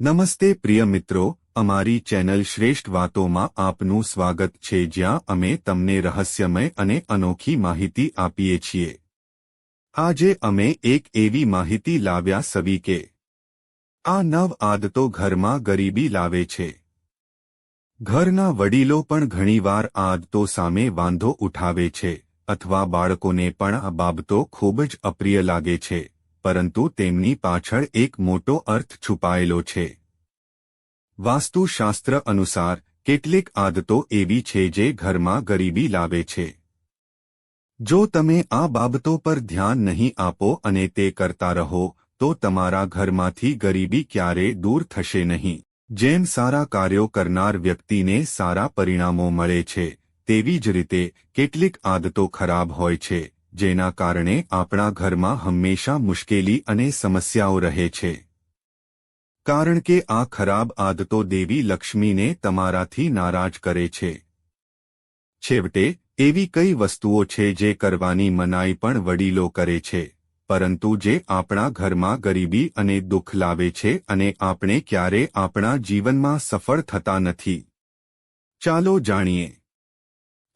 નમસ્તે પ્રિય મિત્રો, અમારી ચેનલ શ્રેષ્ઠ વાતોમાં આપનું સ્વાગત છે જ્યાં અમે તમને રહસ્યમય અને અનોખી માહિતી આપીએ છીએ. આજે અમે એક એવી માહિતી લાવ્યા સવી કે, આ નવ આદતો ઘરમાં ગરીબી લાવે છે. ઘરના વડીલો પણ ઘણીવાર આદતો સામે વાંધો ઉઠાવે છે, અથવા બાળકોને પણ આ બાબતો ખૂબ જ અપ્રિય લાગે છે. પરંતુ તેમની પાછળ એક મોટો અર્થ છુપાયેલો છે. વાસ્તુશાસ્ત્ર અનુસાર, કેટલીક આદતો એવી છે જે ઘરમાં ગરીબી લાવે છે. જો તમે આ બાબતો પર ધ્યાન નહીં આપો અને તે કરતા રહો, તો તમારા ઘરમાંથી ગરીબી ક્યારે દૂર થશે નહીં. જેમ સારા કાર્યો કરનાર વ્યક્તિને સારા પરિણામો મળે છે, તેવી જ રીતે, કેટલીક આદતો ખરાબ હોય છે. જેના કારણે આપણા ઘરમાં હંમેશા મુશ્કેલી અને સમસ્યાઓ રહે છે. કારણ કે આ ખરાબ આદતો દેવી લક્ષ્મીને તમારાથી નારાજ કરે છે. છેવટે, એવી કઈ વસ્તુઓ છે જે કરવાની મનાઈ પણ વડીલો કરે છે, પરંતુ જે આપણા ઘરમાં ગરીબી અને દુઃખ લાવે છે અને આપણે ક્યારે આપણા જીવનમાં સફળ થતા નથી. ચાલો જાણીએ.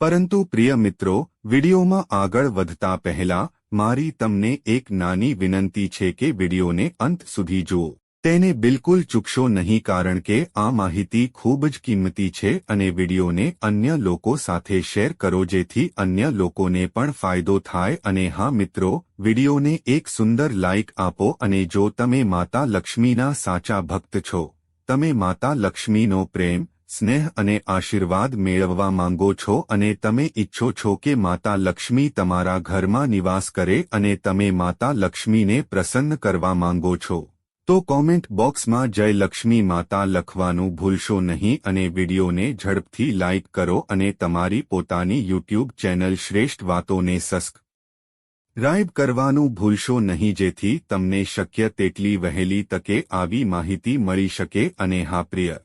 પરંતુ પ્રિય મિત્રો, વિડીયોમાં આગળ વધતા પહેલા, મારી તમને એક નાની વિનંતી છે કે વિડીયોને અંત સુધી જુઓ. તેને બિલકુલ ચૂકશો નહીં કારણ કે આ માહિતી ખૂબ જ કિંમતી છે અને વિડીયોને અન્ય લોકો સાથે શેર કરો જેથી અન્ય લોકોને પણ ફાયદો થાય અને હા મિત્રો, વિડીયોને એક સુંદર લાઇક આપો અને જો તમે માતા લક્ષ્મીના સાચા ભક્ત છો, તમે માતા લક્ષ્મીનો પ્રેમ સ્નેહ અને આશીર્વાદ મેળવવા માંગો છો અને તમે ઈચ્છો છો કે માતા લક્ષ્મી તમારા ઘરમાં નિવાસ કરે અને તમે માતા લક્ષ્મીને પ્રસન્ન કરવા માંગો છો. તો કોમેન્ટ બોક્સમાં જય લક્ષ્મી માતા લખવાનું ભૂલશો નહીં અને વિડીયોને ઝડપથી લાઇક કરો અને તમારી પોતાની યુટ્યુબ ચેનલ શ્રેષ્ઠ વાતોને સસ્ક રાઇબ કરવાનું ભૂલશો નહીં જેથી તમને શક્ય તેટલી વહેલી તકે આવી માહિતી મળી શકે અને હા પ્રિય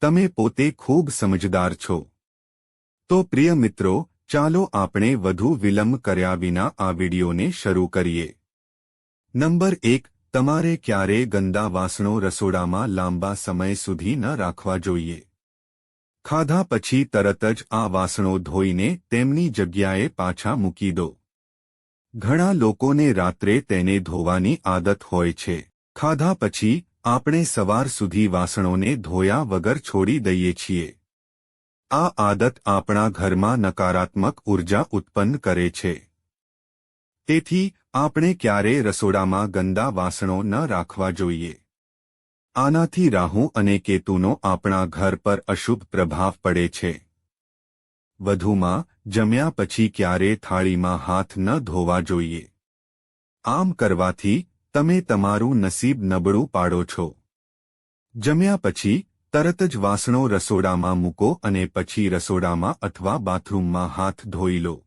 તમે પોતે ખૂબ સમજદાર છો. તો પ્રિય મિત્રો, ચાલો આપણે વધુ વિલંબ કર્યા વિના આ વિડીયોને શરૂ કરીએ. નંબર એક, તમારે ક્યારે ગંદા વાસણો રસોડામાં લાંબા સમય સુધી ન રાખવા જોઈએ? ખાધા પછી તરત જ આ વાસણો ધોઈને તેમની જગ્યાએ પાછા મૂકી દો. ઘણા લોકોને રાત્રે તેને ધોવાની આદત હોય છે. ખાધા પછી આપણે સવાર સુધી વાસણોને ધોયા વગર છોડી દઈએ છીએ. આ આદત આપણા ઘરમાં નકારાત્મક ઊર્જા ઉત્પન્ન કરે છે. તેથી, આપણે ક્યારેય રસોડામાં ગંદા વાસણો ન રાખવા જોઈએ. આનાથી રાહુ અને કેતુનો આપણા ઘર પર અશુભ પ્રભાવ પડે છે. વધુમાં, જમ્યા પછી ક્યારે થાળીમાં હાથ ન ધોવા જોઈએ. આમ કરવાથી તમે તમારું નસીબ નબળું પાડો છો. જમ્યા પછી, તરત જ વાસણો રસોડામાં મૂકો અને પછી રસોડામાં અથવા બાથરૂમમાં હાથ ધોઈ લો.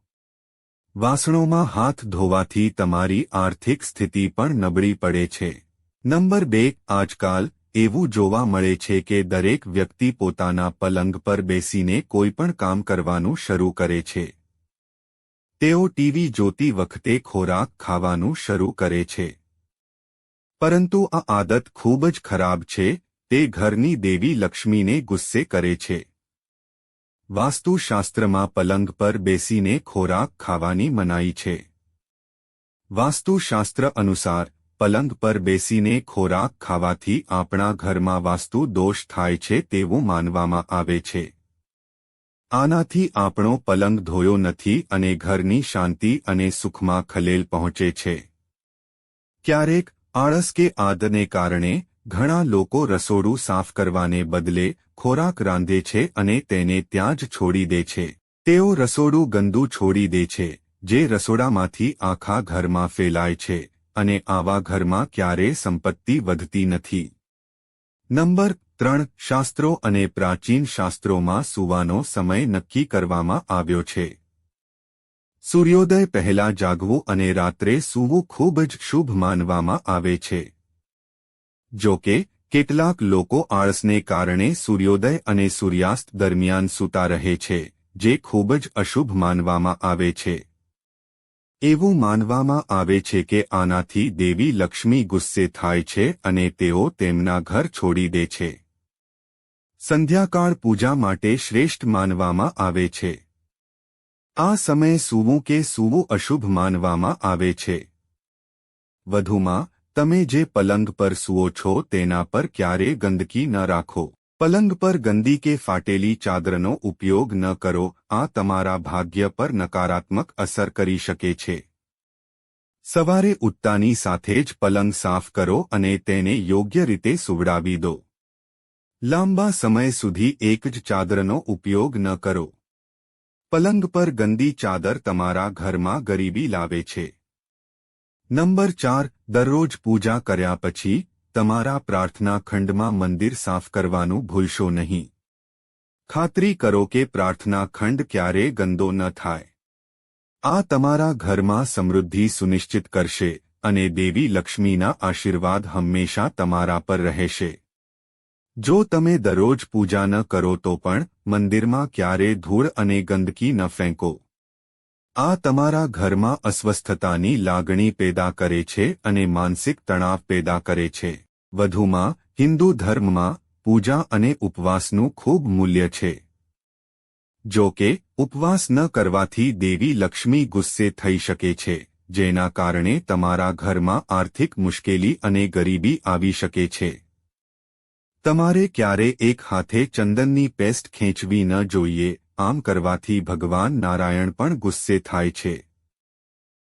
વાસણોમાં હાથ ધોવાથી તમારી આર્થિક સ્થિતિ પણ નબળી પડે છે. નંબર બે, આજકાલ એવું જોવા મળે છે કે દરેક વ્યક્તિ પોતાના પલંગ પર બેસીને કોઈપણ કામ કરવાનું શરૂ કરે છે. તેઓ ટીવી જોતી વખતે ખોરાક ખાવાનું શરૂ કરે છે. પરંતુ આ આદત ખૂબ જ ખરાબ છે, તે ઘરની દેવી લક્ષ્મીને ગુસ્સે કરે છે. વાસ્તુશાસ્ત્રમાં પલંગ પર બેસીને ખોરાક ખાવાની મનાઈ છે. વાસ્તુશાસ્ત્ર અનુસાર, પલંગ પર બેસીને ખોરાક ખાવાથી આપણા ઘરમાં વાસ્તુ દોષ થાય છે તેવું માનવામાં આવે છે. આનાથી આપણો પલંગ ધોયો નથી અને ઘરની શાંતિ અને સુખમાં ખલેલ પહોંચે છે. ક્યારેક આળસ કે આદને કારણે ઘણા લોકો રસોડું સાફ કરવાને બદલે ખોરાક રાંધે છે અને તેને ત્યાં જ છોડી દે છે. તેઓ રસોડું ગંદુ છોડી દે છે, જે રસોડામાંથી આખા ઘરમાં ફેલાય છે અને આવા ઘરમાં ક્યારે સંપત્તિ વધતી નથી. નંબર ત્રણ, શાસ્ત્રો અને પ્રાચીન શાસ્ત્રોમાં સૂવાનો સમય નક્કી કરવામાં આવ્યો છે. સૂર્યોદય પહેલા જાગવું અને રાત્રે સૂવું ખૂબ જ શુભ માનવામાં આવે છે. જો કે, કેટલાક લોકો આળસને કારણે સૂર્યોદય અને સૂર્યાસ્ત દરમિયાન સૂતા રહે છે, જે ખૂબ જ અશુભ માનવામાં આવે છે. એવું માનવામાં આવે છે કે આનાથી દેવી લક્ષ્મી ગુસ્સે થાય છે અને તેઓ તેમના ઘર છોડી દે છે. સંધ્યાકાળ પૂજા માટે શ્રેષ્ઠ માનવામાં આવે છે. આ સમયે સૂવું કે સૂવું અશુભ માનવામાં આવે છે. વધુમાં, તમે જે પલંગ પર સૂવો છો તેના પર ક્યારે ગંદકી ન રાખો. પલંગ પર ગંદી કે ફાટેલી ચાદરનો ઉપયોગ ન કરો, આ તમારા ભાગ્ય પર નકારાત્મક અસર કરી શકે છે. સવારે ઉત્તાની સાથે જ પલંગ સાફ કરો અને તેને યોગ્ય રીતે સુવડાવી દો. લાંબા સમય સુધી એક જ ચાદરનો ઉપયોગ ન કરો. પલંગ પર ગંદી ચાદર તમારા ઘરમાં ગરીબી લાવે છે. નંબર ચાર, દરરોજ પૂજા કર્યા પછી તમારા પ્રાર્થના ખંડમાં મંદિર સાફ કરવાનું ભૂલશો નહીં. ખાતરી કરો કે પ્રાર્થના ખંડ ક્યારે ગંદો ન થાય. આ તમારા ઘરમાં સમૃદ્ધિ સુનિશ્ચિત કરશે અને દેવી લક્ષ્મીના આશીર્વાદ હંમેશા તમારા પર રહેશે. જો તમે દરરોજ પૂજા ન કરો તો પણ મંદિરમાં ક્યારે ધૂળ અને ગંદકી ન ફેંકો. આ તમારા ઘરમાં અસ્વસ્થતાની લાગણી પેદા કરે છે અને માનસિક તણાવ પેદા કરે છે. વધુમાં, હિન્દુ ધર્મમાં પૂજા અને ઉપવાસનું ખૂબ મૂલ્ય છે. જો કે, ઉપવાસ ન કરવાથી દેવી લક્ષ્મી ગુસ્સે થઈ શકે છે, જેના કારણે તમારા ઘરમાં આર્થિક મુશ્કેલી અને ગરીબી આવી શકે છે. તમારે ક્યારે એક હાથે ચંદનની પેસ્ટ ખેંચવી ન જોઈએ, આમ કરવાથી ભગવાન નારાયણ પણ ગુસ્સે થાય છે.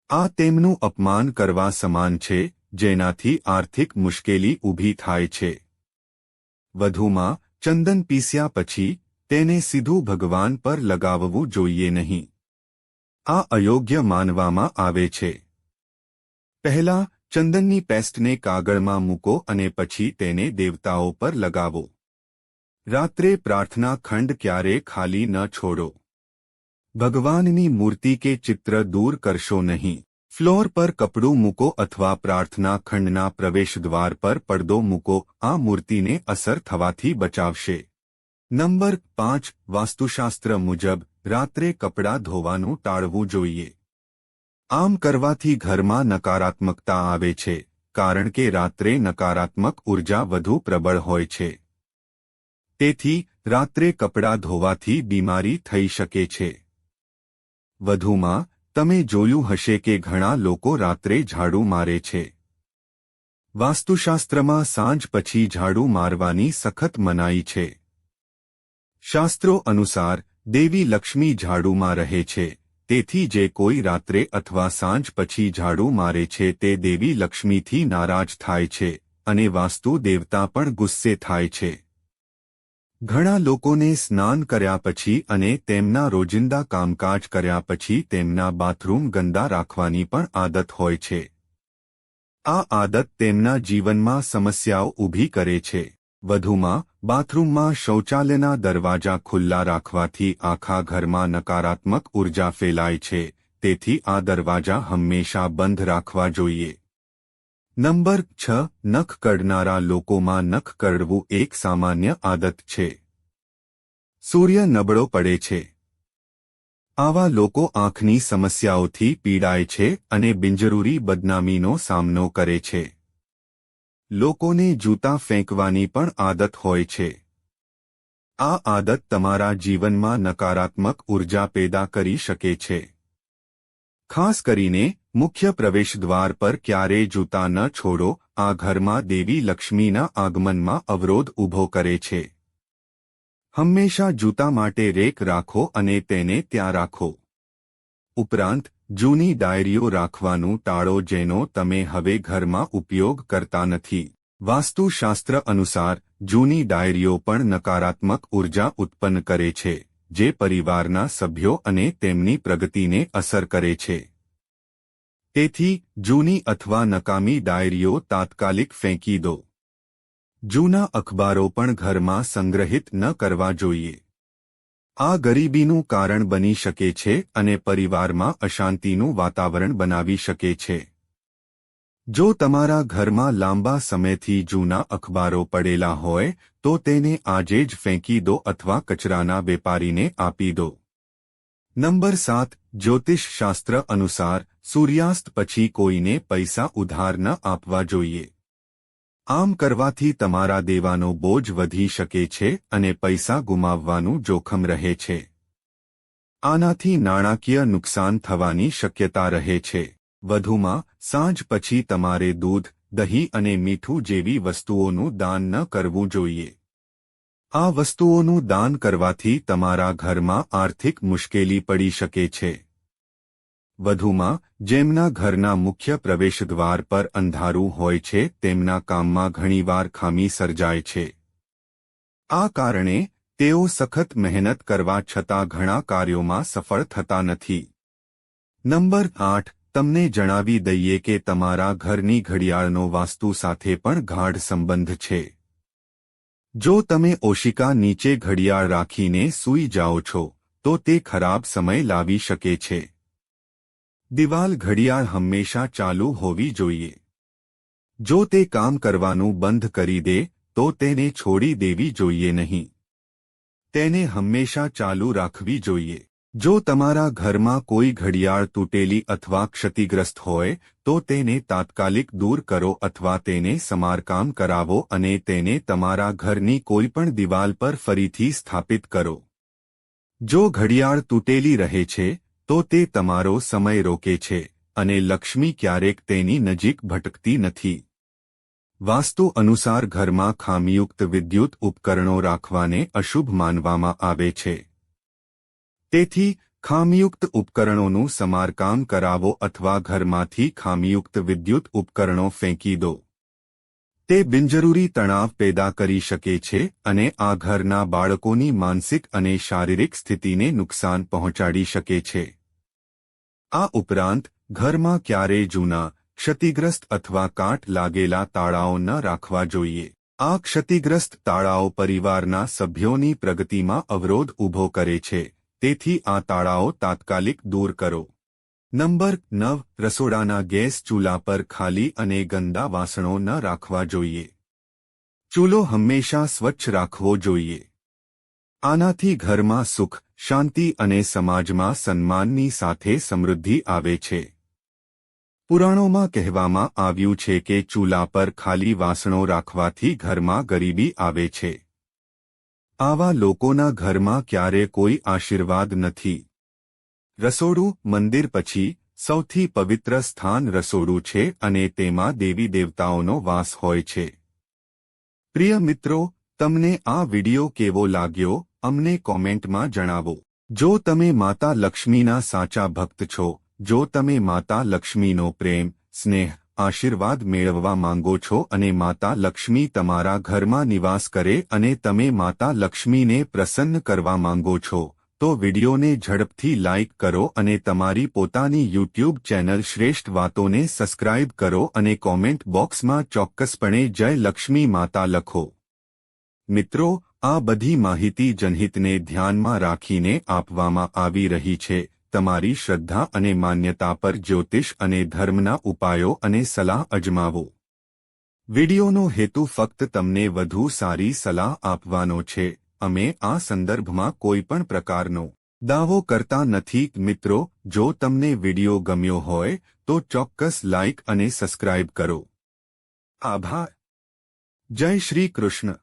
આ તેમનું અપમાન કરવા સમાન છે, જેનાથી આર્થિક મુશ્કેલી ઊભી થાય છે. વધુમાં, ચંદન પીસ્યા પછી, તેને સીધું ભગવાન પર લગાવવું જોઈએ નહીં. આ અયોગ્ય માનવામાં આવે છે. પહેલા ચંદનની પેસ્ટને કાગળમાં મૂકો અને પછી તેને દેવતાઓ પર લગાવો. રાત્રે પ્રાર્થના ખંડ ક્યારે ખાલી ન છોડો. ભગવાનની મૂર્તિ કે ચિત્ર દૂર કરશો નહીં. ફ્લોર પર કપડું મૂકો અથવા પ્રાર્થના ખંડના પ્રવેશદ્વાર પર પડદો મૂકો, આ મૂર્તિને અસર થવાથી બચાવશે. નંબર પાંચ, વાસ્તુશાસ્ત્ર મુજબ રાત્રે કપડાં ધોવાનું ટાળવું જોઈએ. આમ કરવાથી ઘરમાં નકારાત્મકતા આવે છે, કારણ કે રાત્રે નકારાત્મક ઊર્જા વધુ પ્રબળ હોય છે. તેથી, રાત્રે કપડાં ધોવાથી બીમારી થઈ શકે છે. વધુમાં, તમે જોયું હશે કે ઘણા લોકો રાત્રે ઝાડુ મારે છે. વાસ્તુશાસ્ત્રમાં સાંજ પછી ઝાડુ મારવાની સખત મનાઈ છે. શાસ્ત્રો અનુસાર, દેવી લક્ષ્મી ઝાડુમાં રહે છે. તેથી જે કોઈ રાત્રે અથવા સાંજ પછી ઝાડુ મારે છે તે દેવી લક્ષ્મીથી નારાજ થાય છે, અને વાસ્તુ દેવતા પણ ગુસ્સે થાય છે. ઘણા લોકોને સ્નાન કર્યા પછી અને તેમના રોજિંદા કામકાજ કર્યા પછી તેમના બાથરૂમ ગંદા રાખવાની પણ આદત હોય છે. આ આદત તેમના જીવનમાં સમસ્યાઓ ઊભી કરે છે. વધુમાં બાથરૂમમાં શૌચાલયના દરવાજા ખુલ્લા રાખવાથી આખા ઘરમાં નકારાત્મક ઊર્જા ફેલાય છે, તેથી આ દરવાજા હંમેશા બંધ રાખવા જોઈએ. નંબર છ, નખ કરનારા લોકોમાં નખ કરડવું એક સામાન્ય આદત છે. સૂર્ય નબળો પડે છે. આવા લોકો આંખની સમસ્યાઓથી પીડાય છે અને બિનજરૂરી બદનામીનો સામનો કરે છે. લોકોને જૂતા ફેંકવાની પણ આદત હોય છે. આ આદત તમારા જીવનમાં નકારાત્મક ઊર્જા પેદા કરી શકે છે. ખાસ કરીને મુખ્ય પ્રવેશદ્વાર પર ક્યારેય જૂતા ન છોડો, આ ઘરમાં દેવી લક્ષ્મીના આગમનમાં અવરોધ ઊભો કરે છે. હંમેશા જૂતા માટે રેક રાખો અને તેને ત્યાં રાખો. ઉપરાંત જૂની ડાયરીઓ રાખવાનું ટાળો જેનો તમે હવે ઘરમાં ઉપયોગ કરતા નથી. વાસ્તુશાસ્ત્ર અનુસાર, જૂની ડાયરીઓ પણ નકારાત્મક ઊર્જા ઉત્પન્ન કરે છે, જે પરિવારના સભ્યો અને તેમની પ્રગતિને અસર કરે છે. તેથી, જૂની અથવા નકામી ડાયરીઓ તાત્કાલિક ફેંકી દો. જૂના અખબારો પણ ઘરમાં સંગ્રહિત ન કરવા જોઈએ. આ ગરીબીનું કારણ બની શકે છે અને પરિવારમાં અશાંતિનું વાતાવરણ બનાવી શકે છે. જો તમારા ઘરમાં લાંબા સમયથી જૂના અખબારો પડેલા હોય, તો તેને આજે જ ફેંકી દો અથવા કચરાના વેપારીને આપી દો. નંબર સાત, જ્યોતિષશાસ્ત્ર અનુસાર સૂર્યાસ્ત પછી કોઈને પૈસા ઉધાર ન આપવા જોઈએ. આમ કરવાથી તમારા દેવાનો બોજ વધી શકે છે અને પૈસા ગુમાવવાનું જોખમ રહે છે. આનાથી નાણાકીય નુકસાન થવાની શક્યતા રહે છે. વધુમાં, સાંજ પછી તમારે દૂધ, દહીં અને મીઠું જેવી વસ્તુઓનું દાન ન કરવું જોઈએ. આ વસ્તુઓનું દાન કરવાથી તમારા ઘરમાં આર્થિક મુશ્કેલી પડી શકે છે. વધુમાં, જેમના ઘરના મુખ્ય પ્રવેશદ્વાર પર અંધારું હોય છે, તેમના કામમાં ઘણીવાર ખામી સર્જાય છે. આ કારણે, તેઓ સખત મહેનત કરવા છતાં ઘણા કાર્યોમાં સફળ થતા નથી. નંબર આઠ, તમને જણાવી દઈએ કે તમારા ઘરની ઘડિયાળનો વાસ્તુ સાથે પણ ગાઢ સંબંધ છે. જો તમે ઓશિકા નીચે ઘડિયાળ રાખીને સૂઈ જાઓ છો, તો તે ખરાબ સમય લાવી શકે છે. દિવાલ ઘડિયાળ હંમેશા ચાલુ હોવી જોઈએ. જો તે કામ કરવાનું બંધ કરી દે, તો તેને છોડી દેવી જોઈએ નહીં. તેને હંમેશા ચાલુ રાખવી જોઈએ. જો તમારા ઘરમાં કોઈ ઘડિયાળ તૂટેલી અથવા ક્ષતિગ્રસ્ત હોય, તો તેને તાત્કાલિક દૂર કરો અથવા તેને સમારકામ કરાવો અને તેને તમારા ઘરની કોઈપણ દિવાલ પર ફરીથી સ્થાપિત કરો. જો ઘડિયાળ તૂટેલી રહે છે તો તે તમારો સમય રોકે છે અને લક્ષ્મી ક્યારેક તેની નજીક ભટકતી નથી. વાસ્તુ અનુસાર ઘરમાં ખામીયુક્ત વિદ્યુત ઉપકરણો રાખવાને અશુભ માનવામાં આવે છે. તેથી, ખામીયુક્ત ઉપકરણોનું સમારકામ કરાવો અથવા ઘરમાંથી ખામીયુક્ત વિદ્યુત ઉપકરણો ફેંકી દો. તે બિનજરૂરી તણાવ પેદા કરી શકે છે અને આ ઘરના બાળકોની માનસિક અને શારીરિક સ્થિતિને નુકસાન પહોંચાડી શકે છે. આ ઉપરાંત, ઘરમાં ક્યારેય જૂના, ક્ષતિગ્રસ્ત અથવા કાટ લાગેલા તાળાઓ ન રાખવા જોઈએ. આ ક્ષતિગ્રસ્ત તાળાઓ પરિવારના સભ્યોની પ્રગતિમાં અવરોધ ઊભો કરે છે. તેથી આ તાળાઓ તાત્કાલિક દૂર કરો. નંબર નવ, રસોડાના ગેસ ચૂલા પર ખાલી અને ગંદા વાસણો ન રાખવા જોઈએ. ચૂલો હંમેશા સ્વચ્છ રાખવો જોઈએ. આનાથી ઘરમાં સુખ, શાંતિ અને સમાજમાં સન્માનની સાથે સમૃદ્ધિ આવે છે. પુરાણોમાં કહેવામાં આવ્યું છે કે ચૂલા પર ખાલી વાસણો રાખવાથી ઘરમાં ગરીબી આવે છે. આવા લોકોના ઘરમાં ક્યારે કોઈ આશીર્વાદ નથી. રસોડું, મંદિર પછી સૌથી પવિત્ર સ્થાન રસોડું છે અને તેમાં દેવી દેવતાઓનો વાસ હોય છે. પ્રિય મિત્રો, તમને આ વિડિયો કેવો લાગ્યો? અમને કોમેન્ટમાં જણાવો. જો તમે માતા લક્ષ્મીના સાચા ભક્ત છો, જો તમે માતા લક્ષ્મીનો પ્રેમ, સ્નેહ, આશીર્વાદ મેળવવા માંગો છો અને માતા લક્ષ્મી તમારા ઘરમાં નિવાસ કરે અને તમે માતા લક્ષ્મીને પ્રસન્ન કરવા માંગો છો, તો વિડિયોને ઝડપથી લાઇક કરો અને તમારી પોતાની યુટ્યુબ ચેનલ શ્રેષ્ઠ વાતોને સબસ્ક્રાઇબ કરો અને કોમેન્ટ બોક્સમાં ચોક્કસપણે જય લક્ષ્મી માતા લખો. મિત્રો આ બધી માહિતી જનહિતને ધ્યાનમાં રાખીને આપવામાં આવી રહી છે. તમારી શ્રદ્ધા અને માન્યતા પર જ્યોતિષ અને ધર્મના ઉપાયો અને સલાહ અજમાવો. વિડિયોનો હેતુ ફક્ત તમને વધુ સારી સલાહ આપવાનો છે. અમે આ સંદર્ભમાં કોઈપણ પ્રકારનો દાવો કરતા નથી. મિત્રો, જો તમને વિડિયો ગમ્યો હોય, તો ચોક્કસ લાઇક અને સબસ્ક્રાઇબ કરો. આભાર. જય શ્રી કૃષ્ણ.